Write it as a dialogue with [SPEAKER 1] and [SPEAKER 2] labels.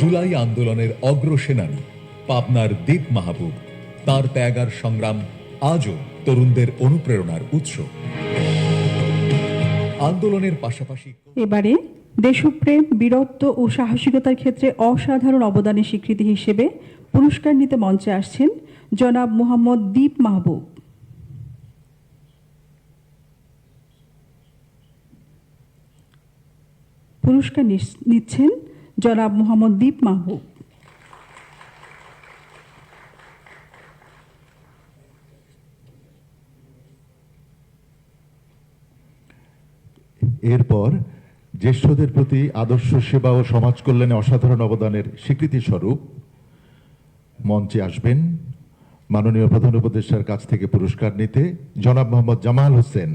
[SPEAKER 1] জুলাই আন্দোলনের অগ্রসেনানী, পাবনার দীপ মাহবুব। তার ত্যাগ আর সংগ্রাম আজও তরুণদের অনুপ্রেরণার উৎস। আন্দোলনের পাশাপাশি
[SPEAKER 2] এবারে দেশপ্রেম, বীরত্ব ও সাহসিকতার ক্ষেত্রে অসাধারণ অবদানের স্বীকৃতি হিসেবে পুরস্কার নিতে মঞ্চে আসছেন জনাব মোহাম্মদ দীপ মাহবুব। পুরস্কার নিচ্ছেন জনাব মোহাম্মদ দীপ মাহবুব।
[SPEAKER 3] এরপর জ্যেষ্ঠদের প্রতি আদর্শ সেবা ও সমাজ কল্যাণে অসাধারণ অবদানের স্বীকৃতি স্বরূপ মঞ্চে আসবেন মাননীয় প্রধান উপদেষ্টার কাছ থেকে পুরস্কার নিতে জনাব মোহাম্মদ জামাল হোসেন।